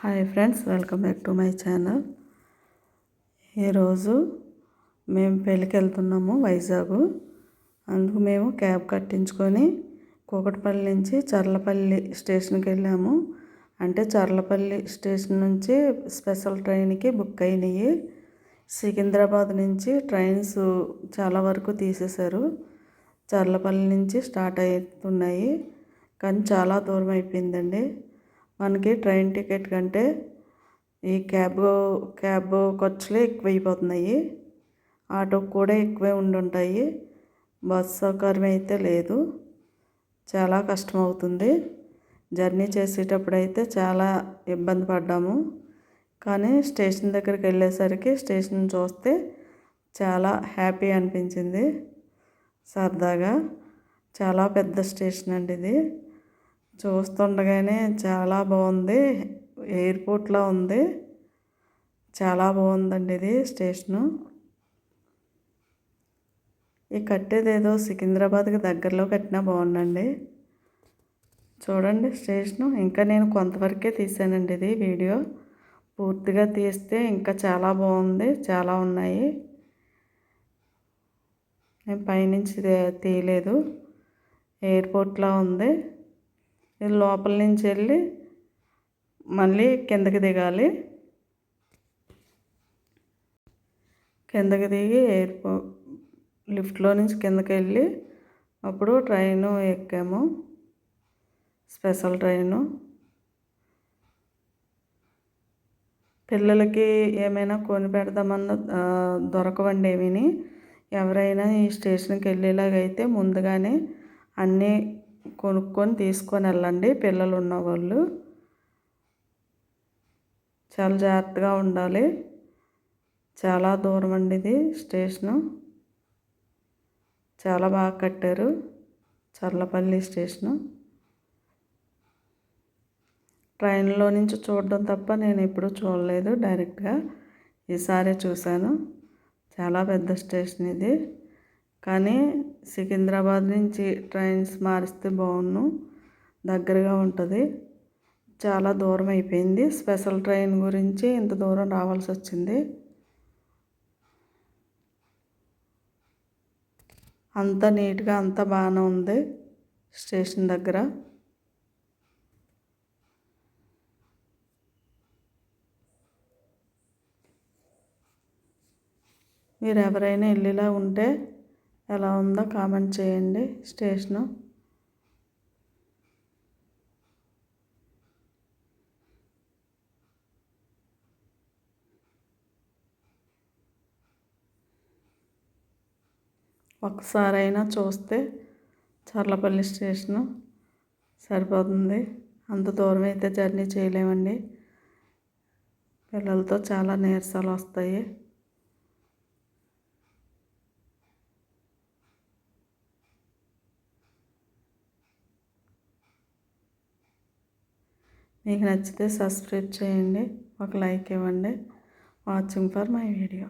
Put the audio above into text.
Hi friends welcome back to my channel. ఈరోజు మేము పెళ్ళికి వెళ్తున్నాము వైజాగ్. అందుకు మేము క్యాబ్ కట్టించుకొని కూకట్పల్లి నుంచి చర్లపల్లి స్టేషన్కి వెళ్ళాము. అంటే చర్లపల్లి స్టేషన్ నుంచి స్పెషల్ ట్రైన్కి బుక్ అయినాయి. సికింద్రాబాద్ నుంచి ట్రైన్స్ చాలా వరకు తీసేశారు. చర్లపల్లి నుంచి స్టార్ట్ అవుతున్నాయి. కానీ చాలా దూరం అయిపోయిందండి. మనకి ట్రైన్ టికెట్ కంటే ఈ క్యాబ్ క్యాబ్ ఖర్చులే ఎక్కువైపోతున్నాయి. ఆటో కూడా ఎక్కువే ఉండుంటాయి. బస్ సౌకర్యం అయితే లేదు. చాలా కష్టం అవుతుంది జర్నీ చేసేటప్పుడు అయితే చాలా ఇబ్బంది పడ్డాము. కానీ స్టేషన్ దగ్గరికి వెళ్ళేసరికి స్టేషన్ చూస్తే చాలా హ్యాపీ అనిపించింది. సరదాగా. చాలా పెద్ద స్టేషన్ అండి ఇది. చూస్తుండగానే చాలా బాగుంది. ఎయిర్పోర్ట్లో ఉంది. చాలా బాగుందండి ఇది స్టేషను. ఈ కట్టేది ఏదో సికింద్రాబాద్కి దగ్గరలో కట్టినా బాగుందండి. చూడండి స్టేషను. ఇంకా నేను కొంతవరకే తీసానండి ఇది వీడియో. పూర్తిగా తీస్తే ఇంకా చాలా బాగుంది. చాలా ఉన్నాయి. నేను పైనుంచి తీయలేదు. ఎయిర్పోర్ట్లో ఉంది. లోపల నుంచి వెళ్ళి మళ్ళీ కిందకి దిగాలి. కిందకి దిగి ఎయిర్పో లిఫ్ట్లో నుంచి కిందకి వెళ్ళి అప్పుడు ట్రైను ఎక్కాము. Special train. పిల్లలకి ఏమైనా కొని పెడదామన్న దొరకవండి ఏమీని. ఎవరైనా ఈ స్టేషన్కి వెళ్ళేలాగైతే ముందుగానే అన్నీ కొనుక్కొని తీసుకొని వెళ్ళండి పిల్లలు ఉన్నవాళ్ళు. చాలా జాగ్రత్తగా ఉండాలి. చాలా దూరం అండి ఇది స్టేషను. చాలా బాగా కట్టారు. చర్లపల్లి స్టేషను. ట్రైన్లో నుంచి చూడడం తప్ప నేను ఎప్పుడూ చూడలేదు డైరెక్ట్గా. ఈసారి చూశాను. చాలా పెద్ద స్టేషన్ ఇది. కానీ సికింద్రాబాద్ నుంచి ట్రైన్స్ మారిస్తే బాగుండు దగ్గరగా ఉంటుంది. చాలా దూరం అయిపోయింది. స్పెషల్ ట్రైన్ గురించి ఇంత దూరం రావాల్సి వచ్చింది. అంత నీట్గా అంత బాగానే ఉంది స్టేషన్ దగ్గర. మీరు ఎవరైనా వెళ్ళేలా ఉంటే ఎలా ఉందో కామెంట్ చేయండి స్టేషను. ఒక్కసారైనా చూస్తే చర్లపల్లి స్టేషను సరిపోతుంది. అంత దూరం అయితే జర్నీ చేయలేమండి. పిల్లలతో చాలా నీరసాలు వస్తాయి. మీకు నచ్చితే సబ్స్క్రైబ్ చేయండి. ఒక లైక్ ఇవ్వండి. Watching for my video.